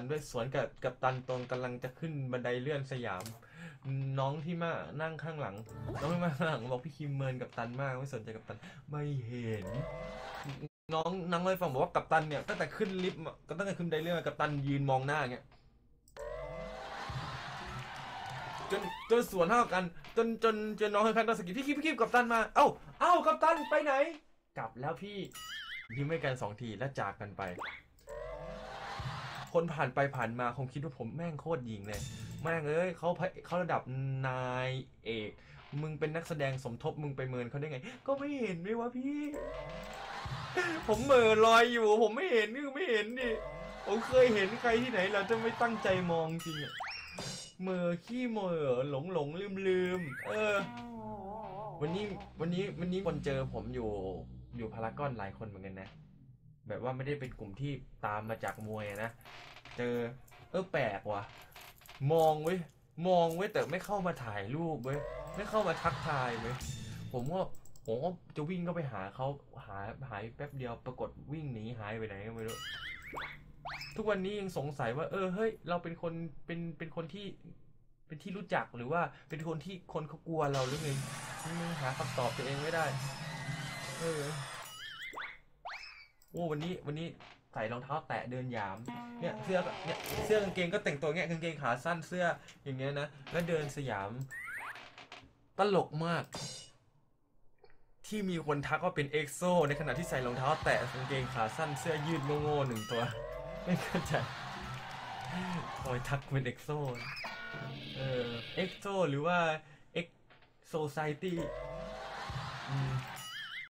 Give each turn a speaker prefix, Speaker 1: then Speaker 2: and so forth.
Speaker 1: ันด้วยสวนกับกับตันตรงกำลังจะขึ้นบันไดเลื่อนสยาม น้องที่มานั่งข้างหลัง น้องที่มาข้างหลังบอกพี่คิมเมินกับตันมากไม่สนใจกับตันไม่เห็น น้องนั่งเลยฟังบอกว่ากับตันเนี่ยตั้งแต่ขึ้นลิฟต์มาก็ตั้งแต่ขึ้นบันไดเลื่อนมากับตันยืนมองหน้าอย่างเงี้ยจนจนสวนเท่ากันจนจนจนน้องข้างๆต้องสะกิดพี่คิมพี่คิมกับตันมา เอ้าเอ้ากับตันไปไหน กลับแล้วพี่ยิ้มให้กันสองทีแล้วจากกันไป คนผ่านไปผ่านมาคงคิดว่าผมแม่งโคตรหญิงเลย แม่งเอ้ยเขาเขาระดับนายเอก มึงเป็นนักแสดงสมทบมึงไปเมินเขาได้ไง ก็ไม่เห็นไหมวะพี่ ผมเม่อลอยอยู่ ผมไม่เห็นคือไม่เห็นดิผมเคยเห็นใครที่ไหนเราจะไม่ตั้งใจมองจริงอะเม่อขี้เม่อหลงหลงลืมลืมเออ วันนี้วันนี้วันนี้คนเจอผมอยู่อยู่พารากอนหลายคนเหมือนกันนะ แบบว่าไม่ได้เป็นกลุ่มที่ตามมาจากมวยนะ เจอเออแปลกว่ะ มองเว้ย มองเว้ยแต่ไม่เข้ามาถ่ายรูปเว้ย ไม่เข้ามาทักทายเว้ย ผมว่าผมก็จะวิ่งเข้าไปหาเขาหาหายแป๊บเดียวปรากฏวิ่งหนีหายไปไหนก็ไม่รู้ ทุกวันนี้ยังสงสัยว่า เออเฮ้ย เราเป็นคนเป็นเป็นคนที่เป็นที่รู้จักหรือว่าเป็นคนที่คนเขากลัวเราหรือไงยังหาคำตอบตัวเองไม่ได้ เออ โอ้วันนี้วันนี้ใส่รองเท้าแตะเดินยาม เนี่ยเสื้อเนี่ยเสื้อกางเกงก็แต่งตัวเงี้ยกางเกงขาสั้นเสื้ออย่างเงี้ยนะแล้วเดินสยาม ตลกมาก ที่มีคนทักว่าเป็นเอ็กโซในขณะที่ใส่รองเท้าแตะกางเกงขาสั้นเสื้อยืดโง่ๆหนึ่งตัว ไม่เข้าใจคอยทักเป็นเอ็กโซเออเอ็กโซหรือว่าเอ็กโซไซตี้